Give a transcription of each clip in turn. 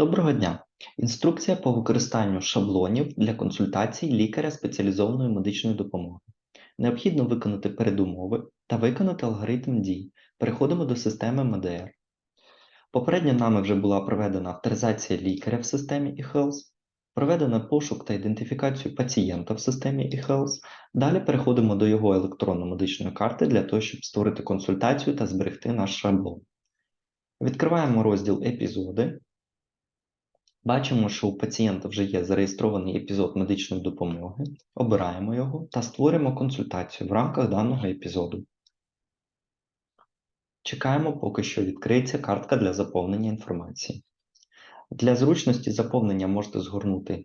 Доброго дня! Інструкція по використанню шаблонів для консультацій лікаря спеціалізованої медичної допомоги. Необхідно виконати передумови та виконати алгоритм дій. Переходимо до системи МДР. Попередньо нами вже була проведена авторизація лікаря в системі eHealth, проведено пошук та ідентифікацію пацієнта в системі eHealth. Далі переходимо до його електронно-медичної карти для того, щоб створити консультацію та зберегти наш шаблон. Відкриваємо розділ Епізоди. Бачимо, що у пацієнта вже є зареєстрований епізод медичної допомоги. Обираємо його та створюємо консультацію в рамках даного епізоду. Чекаємо, поки що відкриється картка для заповнення інформації. Для зручності заповнення можете згорнути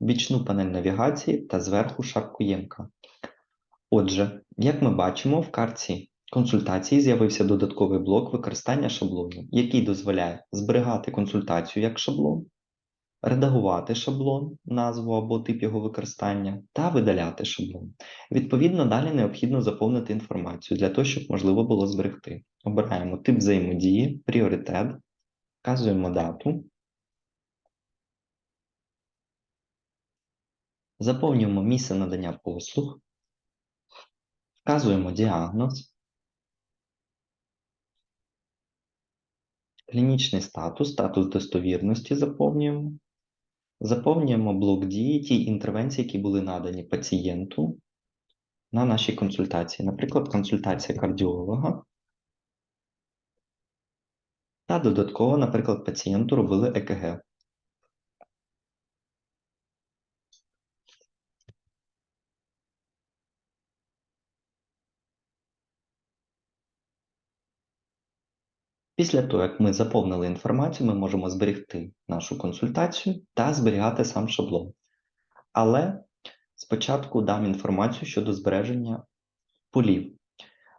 бічну панель навігації та зверху шапку ємка. Отже, як ми бачимо, в картці консультації з'явився додатковий блок використання шаблонів, який дозволяє зберігати консультацію як шаблон, редагувати шаблон, назву або тип його використання, та видаляти шаблон. Відповідно, далі необхідно заповнити інформацію для того, щоб можливо було зберегти. Обираємо тип взаємодії, пріоритет, вказуємо дату. Заповнюємо місце надання послуг, вказуємо діагноз, клінічний статус, статус достовірності заповнюємо. Заповнюємо блок дії ті інтервенції, які були надані пацієнту на нашій консультації. Наприклад, консультація кардіолога. Та додатково, наприклад, пацієнту робили ЕКГ. Після того, як ми заповнили інформацію, ми можемо зберегти нашу консультацію та зберігати сам шаблон. Але спочатку дам інформацію щодо збереження полів.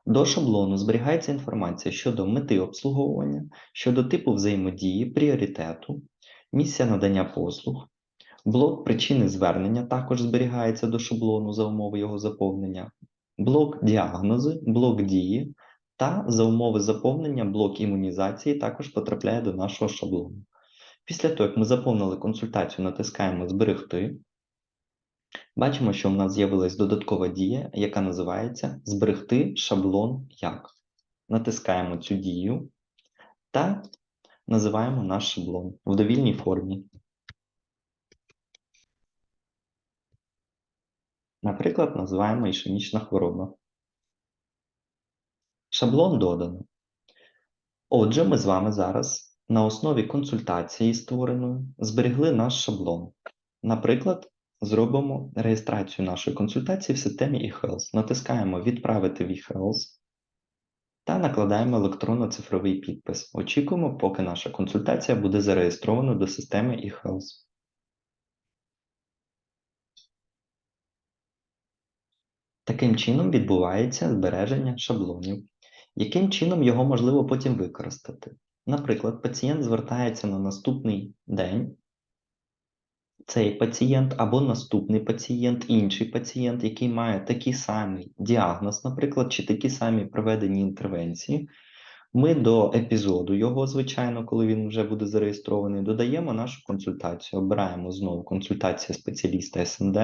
До шаблону зберігається інформація щодо мети обслуговування, щодо типу взаємодії, пріоритету, місця надання послуг, блок причини звернення також зберігається до шаблону за умови його заповнення, блок діагнози, блок дії та за умови заповнення блок імунізації також потрапляє до нашого шаблону. Після того, як ми заповнили консультацію, натискаємо Зберегти. Бачимо, що в нас з'явилась додаткова дія, яка називається Зберегти шаблон як. Натискаємо цю дію та називаємо наш шаблон в довільній формі. Наприклад, називаємо ішемічна хвороба. Шаблон додано. Отже, ми з вами зараз на основі консультації створеної зберегли наш шаблон. Наприклад, зробимо реєстрацію нашої консультації в системі eHealth. Натискаємо Відправити в eHealth та накладаємо електронно-цифровий підпис. Очікуємо, поки наша консультація буде зареєстрована до системи eHealth. Таким чином відбувається збереження шаблонів. Яким чином його можливо потім використати? Наприклад, пацієнт звертається на наступний день, цей пацієнт або наступний пацієнт, інший пацієнт, який має такий самий діагноз, наприклад, чи такі самі проведені інтервенції. Ми до епізоду його, звичайно, коли він вже буде зареєстрований, додаємо нашу консультацію. Обираємо знову консультація спеціаліста СНД.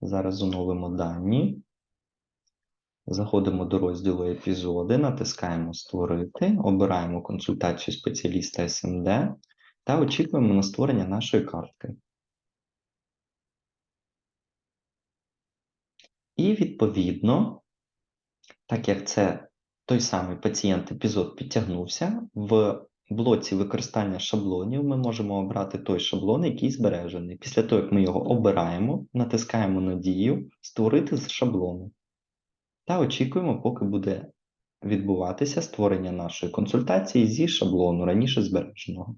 Зараз оновимо дані. Заходимо до розділу епізоди, натискаємо Створити, обираємо консультацію спеціаліста СМД та очікуємо на створення нашої картки. І відповідно, так як це той самий пацієнт епізод підтягнувся, в блоці використання шаблонів ми можемо обрати той шаблон, який збережений. Після того, як ми його обираємо, натискаємо на дію Створити з шаблону та очікуємо, поки буде відбуватися створення нашої консультації зі шаблону раніше збереженого.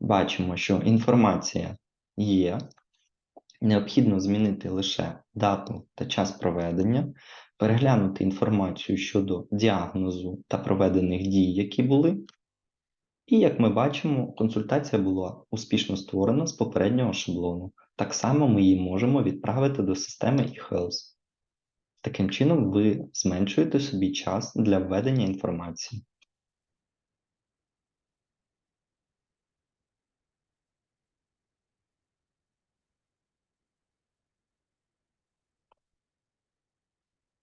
Бачимо, що інформація є. Необхідно змінити лише дату та час проведення, переглянути інформацію щодо діагнозу та проведених дій, які були. І, як ми бачимо, консультація була успішно створена з попереднього шаблону. Так само ми її можемо відправити до системи eHealth. Таким чином, ви зменшуєте собі час для введення інформації.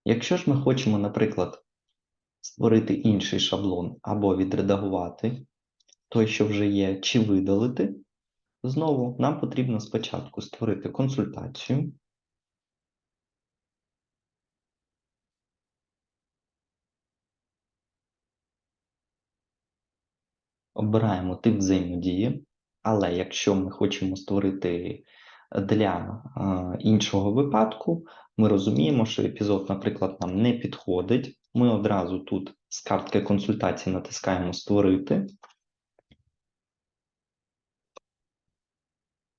Якщо ж ми хочемо, наприклад, створити інший шаблон або відредагувати той, що вже є, чи видалити, знову нам потрібно спочатку створити консультацію. Обираємо тип взаємодії, але якщо ми хочемо створити для іншого випадку, ми розуміємо, що епізод, наприклад, нам не підходить. Ми одразу тут з картки консультації натискаємо Створити.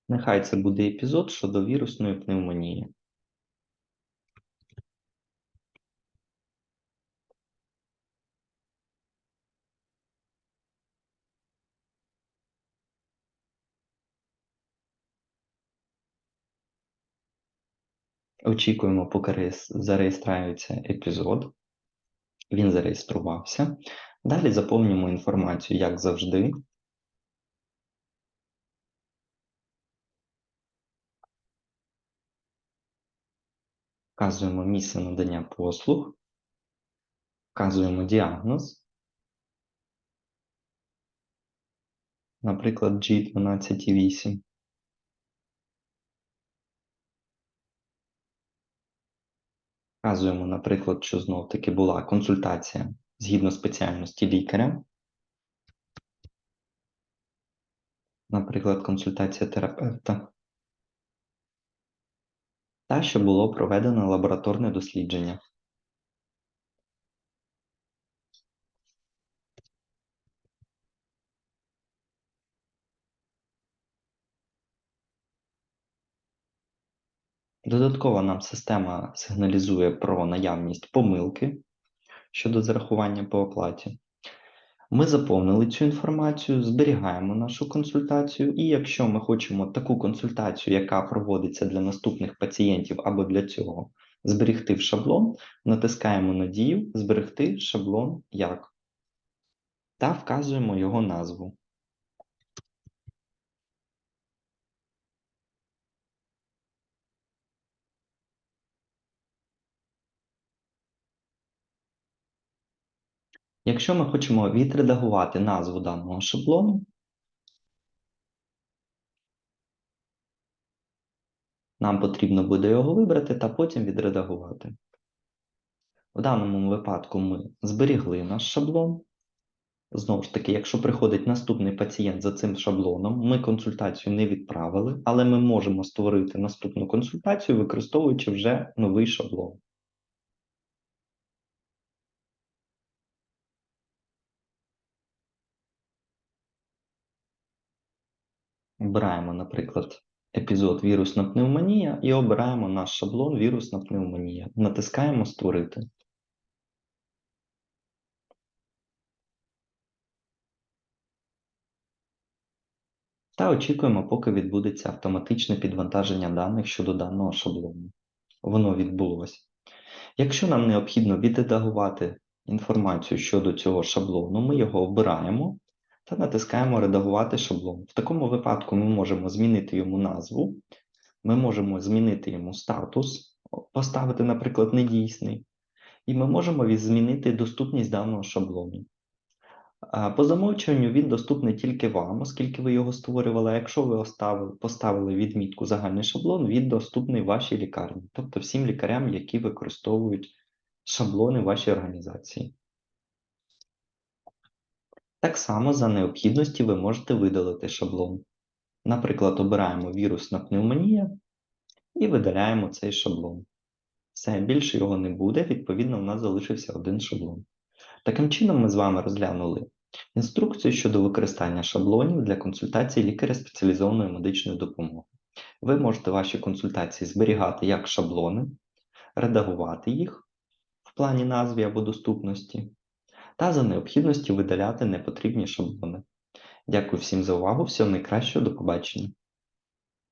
Нехай це буде епізод щодо вірусної пневмонії. Очікуємо, поки зареєструється епізод. Він зареєструвався. Далі заповнюємо інформацію, як завжди. Вказуємо місце надання послуг, вказуємо діагноз, наприклад, G12,8. Вказуємо, наприклад, що знов-таки була консультація згідно спеціальності лікаря. Наприклад, консультація терапевта. Та, що було проведено лабораторне дослідження. Додатково нам система сигналізує про наявність помилки щодо зарахування по оплаті. Ми заповнили цю інформацію, зберігаємо нашу консультацію, і якщо ми хочемо таку консультацію, яка проводиться для наступних пацієнтів або для цього, зберегти в шаблон, натискаємо на дію Зберегти шаблон як та вказуємо його назву. Якщо ми хочемо відредагувати назву даного шаблону, нам потрібно буде його вибрати та потім відредагувати. В даному випадку ми зберігли наш шаблон. Знову ж таки, якщо приходить наступний пацієнт за цим шаблоном, ми консультацію не відправили, але ми можемо створити наступну консультацію, використовуючи вже новий шаблон. Обираємо, наприклад, епізод вірусна пневмонія і обираємо наш шаблон вірусна пневмонія. Натискаємо Створити. Та очікуємо, поки відбудеться автоматичне підвантаження даних щодо даного шаблону. Воно відбулося. Якщо нам необхідно відредагувати інформацію щодо цього шаблону, ми його обираємо та натискаємо Редагувати шаблон. В такому випадку ми можемо змінити йому назву, ми можемо змінити йому статус, поставити, наприклад, недійсний, і ми можемо змінити доступність даного шаблону. По замовчуванню він доступний тільки вам, оскільки ви його створювали. А якщо ви поставили відмітку загальний шаблон, він доступний вашій лікарні, тобто всім лікарям, які використовують шаблони вашій організації. Так само за необхідності ви можете видалити шаблон. Наприклад, обираємо вірусна пневмонія і видаляємо цей шаблон. Все, більше його не буде, відповідно, у нас залишився один шаблон. Таким чином, ми з вами розглянули інструкцію щодо використання шаблонів для консультації лікаря спеціалізованої медичної допомоги. Ви можете ваші консультації зберігати як шаблони, редагувати їх в плані назви або доступності, та за необхідності видаляти непотрібні шаблони. Дякую всім за увагу, всього найкращого, до побачення.